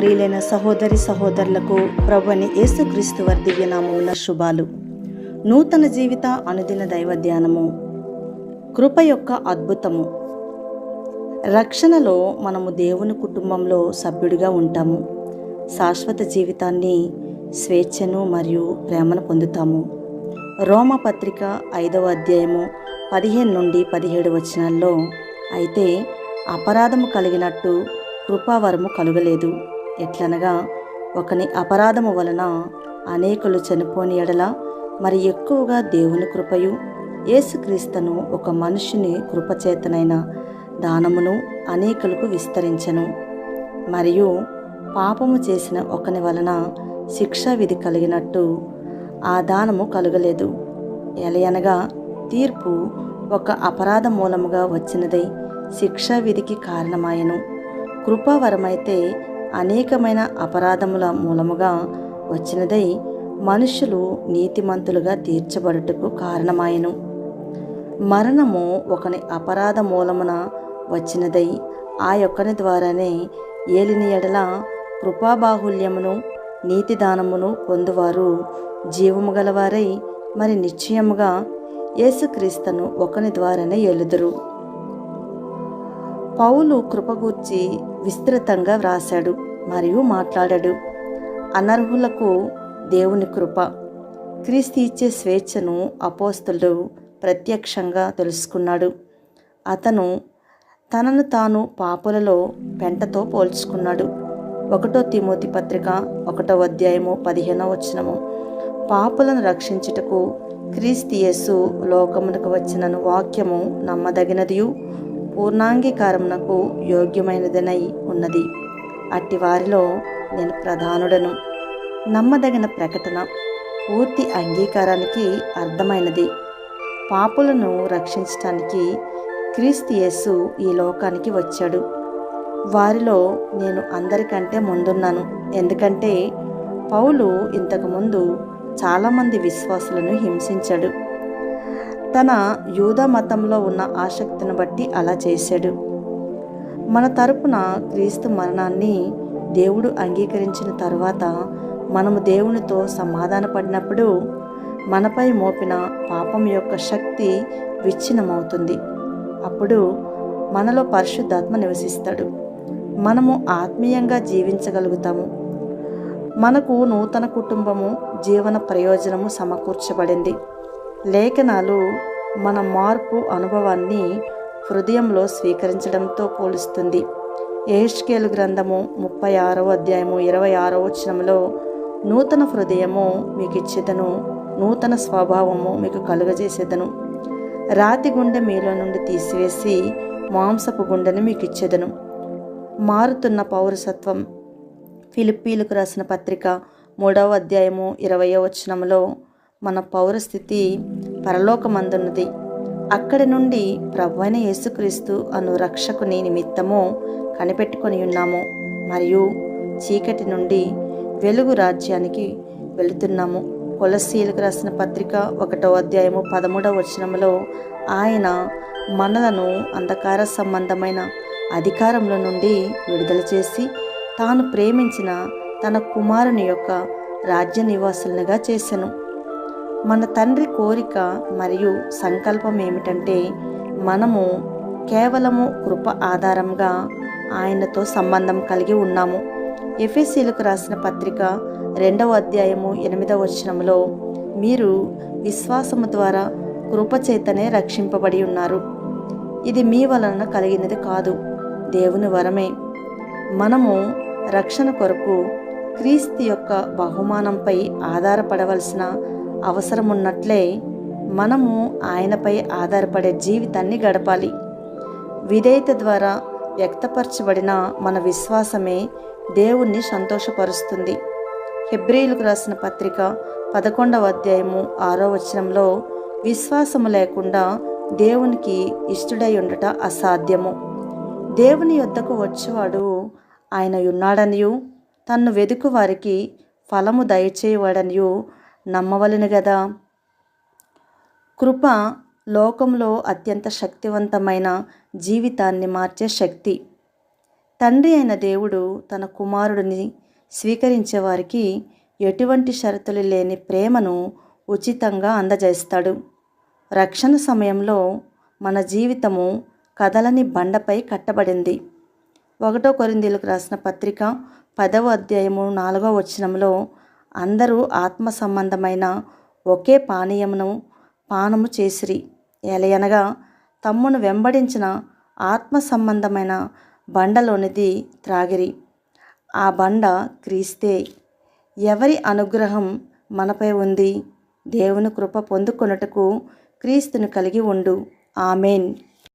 ప్రియులైన సహోదరి సహోదరులకు ప్రభుని యేసుక్రీస్తు వారి దివ్యనామమున శుభాలు. నూతన జీవిత అనుదిన దైవ ధ్యానము. కృప యొక్క అద్భుతము. రక్షణలో మనము దేవుని కుటుంబంలో సభ్యుడిగా ఉంటాము. శాశ్వత జీవితాన్ని స్వేచ్ఛను మరియు ప్రేమను పొందుతాము. రోమ పత్రిక ఐదవ అధ్యాయము పదిహేను నుండి పదిహేడు వచనాల్లో అయితే అపరాధము కలిగినట్టు కృపావరము కలుగలేదు. ఎట్లనగా ఒకని అపరాధము వలన అనేకులు చనిపోని ఎడల మరి ఎక్కువగా దేవుని కృపయు. యేసుక్రీస్తును ఒక మనుషుని కృపచేతనైన దానమును అనేకులకు విస్తరించను. మరియు పాపము చేసిన ఒకని వలన శిక్షా విధి కలిగినట్టు ఆ దానము కలుగలేదు. ఎలయనగా తీర్పు ఒక అపరాధ మూలముగా వచ్చినదై శిక్షా విధికి కారణమాయను. కృపావరమైతే అనేకమైన అపరాధముల మూలముగా వచ్చినదై మనుషులు నీతిమంతులుగా తీర్చబడుటకు కారణమాయను. మరణము ఒకని అపరాధ మూలమున వచ్చినదై ఆ యొక్కని ద్వారానే ఏలిని ఎడల కృపాబాహుల్యమును నీతిదానమును పొందువారు జీవము గలవారై మరి నిశ్చయముగా యేసుక్రీస్తును ఒకని ద్వారానే ఎలుదురు పౌలు కృపగూర్చి విస్తృతంగా వ్రాశాడు మరియు మాట్లాడాడు. అనర్హులకు దేవుని కృప. క్రీస్తు ఇచ్చే స్వేచ్ఛను అపోస్తులు ప్రత్యక్షంగా తెలుసుకున్నాడు. అతను తనను తాను పాపులలో పెంటతో పోల్చుకున్నాడు. ఒకటో తిమోతి పత్రిక ఒకటో అధ్యాయము పదిహేనో వచనము. పాపులను రక్షించుటకు క్రీస్తు యేసు లోకమునకు వచ్చినను వాక్యము నమ్మదగినదియు. పూర్ణాంగీకారమునకు యోగ్యమైనదనై ఉన్నది. అట్టి వారిలో నేను ప్రధానుడను. నమ్మదగిన ప్రకటన. పూర్తి అంగీకారానికి అర్థమైనది. పాపులను రక్షించటానికి క్రీస్తు యేసు ఈ లోకానికి వచ్చాడు. వారిలో నేను అందరికంటే ముందున్నాను. ఎందుకంటే పౌలు ఇంతకుముందు చాలామంది విశ్వాసులను హింసించాడు. తన యూద మతంలో ఉన్న ఆసక్తిని బట్టి అలా చేశాడు. మన తరపున క్రీస్తు మరణాన్ని దేవుడు అంగీకరించిన తర్వాత మనము దేవునితో సమాధానపడినప్పుడు మనపై మోపిన పాపం యొక్క శక్తి విచ్ఛిన్నమవుతుంది. అప్పుడు మనలో పరిశుద్ధాత్మ నివసిస్తాడు. మనము ఆత్మీయంగా జీవించగలుగుతాము. మనకు నూతన కుటుంబము జీవన ప్రయోజనము సమకూర్చబడింది. లేఖనాలు మన మార్పు అనుభవాన్ని హృదయంలో స్వీకరించడంతో పోలుస్తుంది. ఏష్కేలు గ్రంథము ముప్పై ఆరో అధ్యాయము ఇరవై ఆరో వచనంలో నూతన హృదయము మీకు ఇచ్చేదను నూతన స్వభావము మీకు కలుగజేసేదను. రాతి గుండె మీలో నుండి తీసివేసి మాంసపు గుండెని మీకు ఇచ్చేదను. మారుతున్న పౌరసత్వం. ఫిలిప్పీలకు రాసిన పత్రిక మూడవ అధ్యాయము ఇరవయో వచనంలో మన పౌరస్థితి పరలోకమందున్నది. అక్కడి నుండి ప్రభు అయిన యేసుక్రీస్తు అను రక్షకుని నిమిత్తము కనిపెట్టుకొని ఉన్నాము. మరియు చీకటి నుండి వెలుగు రాజ్యానికి వెళుతున్నాము. కొలసీలకు రాసిన పత్రిక ఒకటో అధ్యాయము పదమూడవ వచనంలో ఆయన మనలను అంధకార సంబంధమైన అధికారంలో నుండి విడుదల చేసి తాను ప్రేమించిన తన కుమారుని యొక్క రాజ్య నివాసులుగా చేశాను మన తండ్రి కోరిక మరియు సంకల్పం ఏమిటంటే మనము కేవలము కృప ఆధారంగా ఆయనతో సంబంధం కలిగి ఉన్నాము. ఎఫ్ఎస్సీలకు రాసిన పత్రిక రెండవ అధ్యాయము ఎనిమిదవ వచనంలో మీరు విశ్వాసము ద్వారా కృపచేతనే రక్షింపబడి ఉన్నారు. ఇది మీ వలన కలిగినది కాదు దేవుని వరమే. మనము రక్షణ కొరకు క్రీస్తు యొక్క బహుమానంపై ఆధారపడవలసిన అవసరం ఉన్నట్లే మనము ఆయనపై ఆధారపడే జీవితాన్ని గడపాలి. విధేయత ద్వారా వ్యక్తపరచబడిన మన విశ్వాసమే దేవుణ్ణి సంతోషపరుస్తుంది. హెబ్రిలకు రాసిన పత్రిక పదకొండవ అధ్యాయము ఆరో వచనంలో విశ్వాసము లేకుండా దేవునికి ఇష్టడై ఉండట అసాధ్యము. దేవుని యొద్దకు వచ్చేవాడు ఆయన ఉన్నాడనియు తన్ను వెదుకు వారికి ఫలము దయచేయవాడనియు నమ్మవలను గదా. కృప లోకంలో అత్యంత శక్తివంతమైన జీవితాన్ని మార్చే శక్తి. తండ్రి అయిన దేవుడు తన కుమారుడిని స్వీకరించే వారికి ఎటువంటి షరతులు లేని ప్రేమను ఉచితంగా అందజేస్తాడు. రక్షణ సమయంలో మన జీవితము కదలని బండపై కట్టబడింది. ఒకటో కొరిందీలకు రాసిన పత్రిక పదవ అధ్యాయము నాలుగవ వచనంలో అందరూ ఆత్మ సంబంధమైన ఒకే పానీయమును పానము చేసిరి. ఎలయనగా తమ్మును వెంబడించిన ఆత్మ సంబంధమైన బండలోనిది త్రాగిరి. ఆ బండ క్రీస్తే ఎవరి అనుగ్రహం మనపై ఉంది? దేవుని కృప పొందుకొనుటకు క్రీస్తుని కలిగి ఉండు. ఆమెన్.